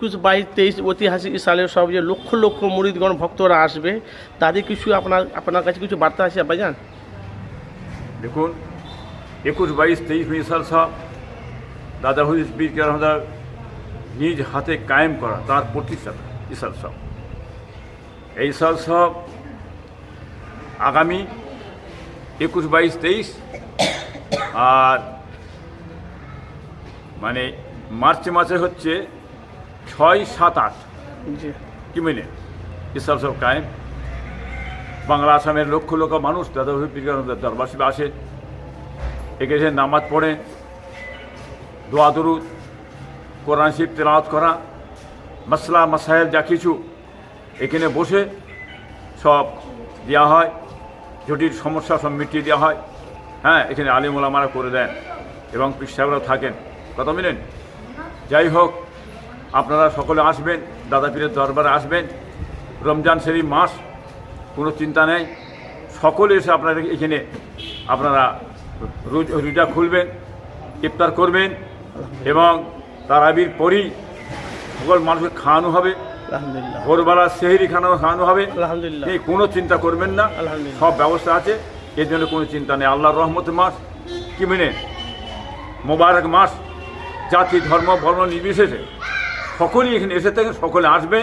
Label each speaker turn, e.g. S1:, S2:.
S1: একুশ, বাইশ, তেইশ ঐতিহাসিক সালের সব যে লক্ষ লক্ষ মুরিদগণ, ভক্তরা আসবে, তাদের কিছু আপনার আপনার কাছে কিছু বার্তা আছে ভাইজান
S2: দেখুন, একুশ, বাইশ, তেইশ মিসাল সাহ দাদা হুদিস বীর কেরামদার নিজ হাতে কায়েম করা, তার প্রতিষ্ঠাতা ইসাল সাহ এই ইসাল সাহ আগামী একুশ, বাইশ, তেইশ আর মানে মার্চ মাসে হচ্ছে ছয় সাত আট। কি মিনে? ইসাল সব কায়েম। বাংলা আসামের লক্ষ লক্ষ মানুষ দাদা দরবার শিবে আসে। একে এসে নামাজ পড়ে। দোয়া দরুদ। কোরআন শিব তেলাওয়াত করা। মশলা মাসাইল যা কিছু এখানে বসে সব দেওয়া হয়। জটিল সমস্যা সব মিটিয়ে দেওয়া হয়। হ্যাঁ এখানে আলিমুলামারা করে দেন এবং পৃষ্ঠাগুলো থাকেন। কথা মিলেন যাই হোক আপনারা সকলে আসবেন দাদা পীরের দরবারে আসবেন। রমজান শরীফ মাস কোনো চিন্তা নেই। সকলে এসে আপনারা এখানে আপনারা রোজ- খুলবেন ইফতার করবেন এবং তারাবির পরই সকল মানুষকে খাওয়ানো হবে। ভোরবেলা সেহরি খানো খাওয়ানো হবে।
S1: আলহামদুলিল্লাহ।
S2: এই কোনো চিন্তা করবেন না। সব ব্যবস্থা আছে। এর জন্য কোনো চিন্তা নেই। আল্লাহর রহমত মাস। কি মেনে? মোবারক মাস। জাতি ধর্ম বর্ণ নির্বিশেষে সকলেই এখানে এসে থাকেন সকলে আসবেন।